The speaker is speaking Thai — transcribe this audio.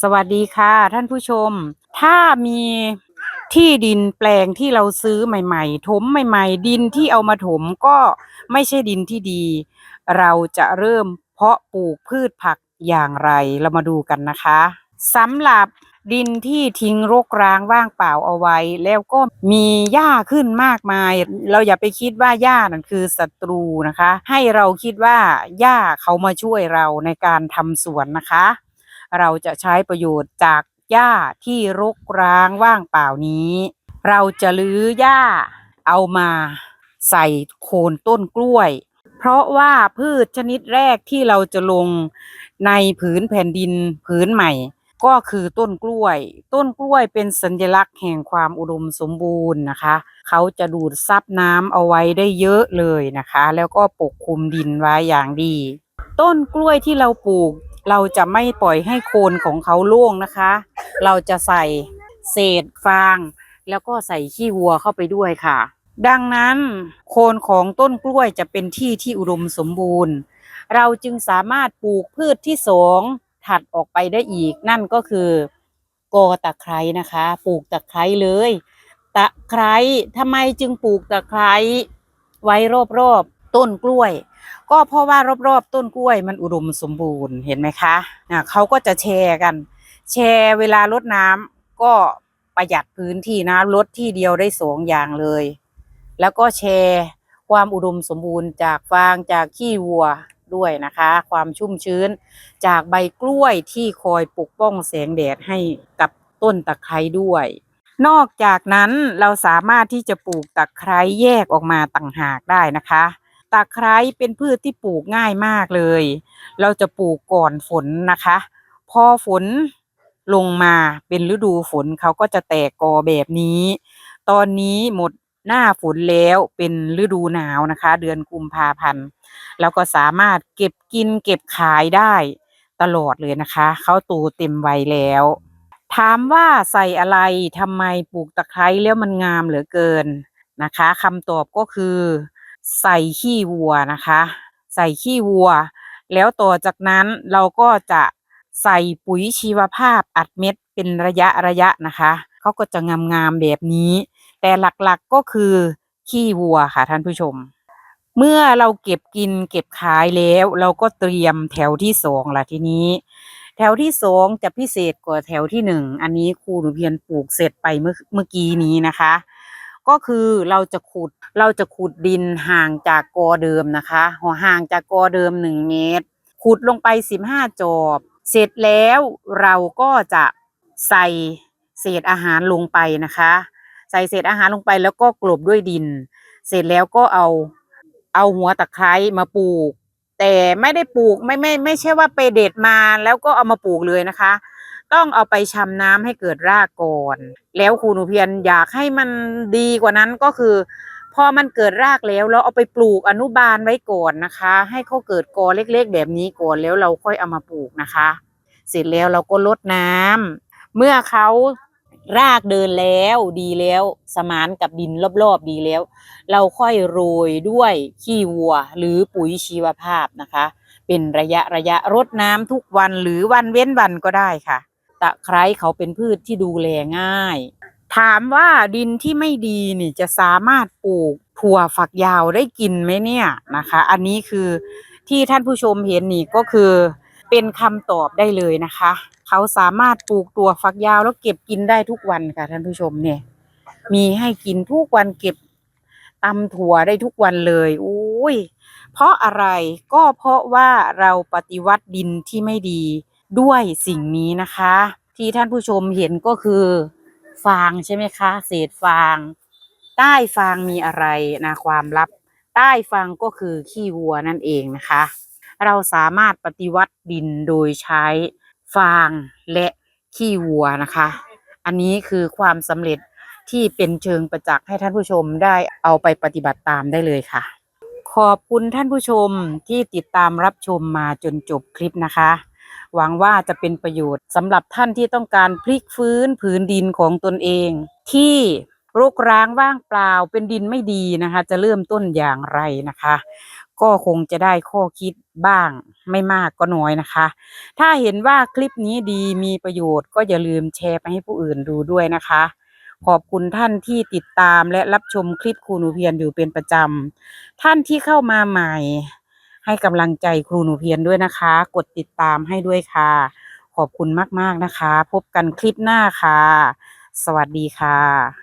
สวัสดีค่ะท่านผู้ชม ถ้ามีที่ดินแปลงที่เราซื้อใหม่ ๆ ถมใหม่ ๆ ดินที่เอามาถมก็ไม่ใช่ดินที่ดี เราจะเริ่มเพาะปลูกพืชผักอย่างไรเรามาดูกันนะคะสำหรับดินที่ทิ้งรกร้างว่างเปล่าเอาไว้ แล้วก็มีหญ้าขึ้นมากมาย เราอย่าไปคิดว่าหญ้านั่นคือศัตรูนะคะ ให้เราคิดว่าหญ้าเขามาช่วยเราในการทำสวนนะคะ เราจะใช้ประโยชน์จากหญ้าที่รกร้างว่างเปล่านี้ เราจะลื้อหญ้าเอามาใส่โคนต้นกล้วย เพราะว่าพืชชนิดแรกที่เราจะลงในผืนแผ่นดินผืนใหม่ ก็คือต้นกล้วย ต้นกล้วยเป็นสัญลักษณ์แห่งความอุดมสมบูรณ์นะคะ เขาจะดูดซับน้ำเอาไว้ได้เยอะเลยนะคะ แล้วก็ปกคลุมดินไว้อย่างดี ต้นกล้วยที่เราปลูก เราจะไม่ปล่อยให้โคนของเขาร่วงนะคะ เราจะใส่เศษฟาง แล้วก็ใส่ขี้วัวเข้าไปด้วยค่ะ ดังนั้นโคนของต้นกล้วยจะเป็นที่ที่อุดมสมบูรณ์ เราจึงสามารถปลูกพืชที่สองถัดออกไปได้อีก นั่นก็คือกอตะไคร้นะคะ ปลูกตะไคร้เลย ตะไคร้ทำไมจึงปลูกตะไคร้ไว้รอบๆต้นกล้วย ก็เพราะว่ารอบๆต้นกล้วยมันอุดมสมบูรณ์เห็นไหมคะะเขาก็จะแชร์กัน แชร์เวลารดน้ำก็ประหยัดพื้นที่นะรดที่เดียวได้สองอย่างเลย แล้วก็แชร์ความอุดมสมบูรณ์จากฟางจากขี้วัวด้วยนะคะ ความชุ่มชื้นจากใบกล้วยที่คอยปกป้องแสงแดดให้กับต้นตะไคร้ด้วย นอกจากนั้นเราสามารถที่จะปลูกตะไคร้แยกออกมาต่างหากได้นะคะ ตะไคร้เป็นพืชที่ปลูกง่ายมากเลย เราจะปลูกก่อนฝนนะคะ พอฝนลงมาเป็นฤดูฝนเขาก็จะแตกกอแบบนี้ ตอนนี้หมดหน้าฝนแล้วเป็นฤดูหนาวนะคะ เดือนกุมภาพันธ์เราก็สามารถเก็บกินเก็บขายได้ตลอดเลยนะคะ เขาโตเต็มวัยแล้ว ถามว่าใส่อะไรทำไมปลูกตะไคร้แล้วมันงามเหลือเกินนะคะคำตอบก็คือ ใส่ขี้วัวนะคะ ใส่ขี้วัว แล้วต่อจากนั้นเราก็จะใส่ปุ๋ยชีวภาพอัดเม็ดเป็นระยะระยะนะคะเขาก็จะงามๆแบบนี้ แต่หลักๆก็คือขี้วัวค่ะท่านผู้ชม เมื่อเราเก็บกินเก็บขายแล้ว เราก็เตรียมแถวที่สองละทีนี้ แถวที่สองจะพิเศษกว่าแถวที่หนึ่งอันนี้ครูหนูเพียนปลูกเสร็จไปเมื่อเมื่อกี้นี้นะคะ ก็คือเราจะขุดเราจะขุดดินห่างจากกอเดิมนะคะห่อห่างจากกอเดิมหนึ่งเมตร ขุดลงไปสิบห้าจอบ เสร็จแล้วเราก็จะใส่เศษอาหารลงไปนะคะ ใส่เศษอาหารลงไปแล้วก็กลบด้วยดิน เสร็จแล้วก็เอาเอาหัวตะไคร้มาปลูก แต่ไม่ได้ปลูกไม่ไม่ไม่ใช่ว่าไปเด็ดมาแล้วก็เอามาปลูกเลยนะคะ ต้องเอาไปชำน้ำให้เกิดรากก่อน แล้วครูหนูเพียรอยากให้มันดีกว่านั้นก็คือ พอมันเกิดรากแล้วเราเอาไปปลูกอนุบาลไว้ก่อนนะคะ ให้เขาเกิดกอเล็กๆ แบบนี้ก่อนแล้วเราค่อยเอามาปลูกนะคะ เสร็จแล้วเราก็ลดน้ำเมื่อเขารากเดินแล้วดีแล้วสมานกับดินรอบๆดีแล้ว เราค่อยโรยด้วยขี้วัวหรือปุ๋ยชีวภาพนะคะ เป็นระยะระยะรดน้ำทุกวันหรือวันเว้นวันก็ได้ค่ะ ตะไคร้เขาเป็นพืชที่ดูแลง่าย ถามว่าดินที่ไม่ดีนี่จะสามารถปลูกถั่วฝักยาวได้กินไหมเนี่ยนะคะ อันนี้คือที่ท่านผู้ชมเห็นนี่ก็คือเป็นคำตอบได้เลยนะคะ เขาสามารถปลูกตัวฝักยาวแล้วเก็บกินได้ทุกวันค่ะท่านผู้ชมเนี่ย มีให้กินทุกวันเก็บตำถั่วได้ทุกวันเลยอุ้ยเพราะอะไรก็เพราะว่าเราปฏิวัติดินที่ไม่ดี ด้วยสิ่งนี้นะคะ ที่ท่านผู้ชมเห็นก็คือ ฟางใช่ไหมคะ เศษฟาง ใต้ฟางมีอะไรนะความลับ ใต้ฟางก็คือขี้วัวนั่นเองนะคะ เราสามารถปฏิวัติดินโดยใช้ฟางและขี้วัวนะคะ อันนี้คือความสำเร็จที่เป็นเชิงประจักษ์ให้ท่านผู้ชมได้เอาไปปฏิบัติตามได้เลยค่ะ ขอบคุณท่านผู้ชมที่ติดตามรับชมมาจนจบคลิปนะคะ หวังว่าจะเป็นประโยชน์สำหรับท่านที่ต้องการพลิกฟื้นผืนดินของตนเอง ที่รกร้างว่างเปล่าเป็นดินไม่ดีนะคะ จะเริ่มต้นอย่างไรนะคะ ก็คงจะได้ข้อคิดบ้างไม่มากก็น้อยนะคะ ถ้าเห็นว่าคลิปนี้ดีมีประโยชน์ก็อย่าลืมแชร์ไปให้ผู้อื่นดูด้วยนะคะ ขอบคุณท่านที่ติดตามและรับชมคลิปครูหนูเพียรอยู่เป็นประจำท่านที่เข้ามาใหม่ ให้กำลังใจครูหนูเพียรด้วยนะคะ กดติดตามให้ด้วยค่ะ ขอบคุณมาก ๆ นะคะ พบกันคลิปหน้าค่ะ สวัสดีค่ะ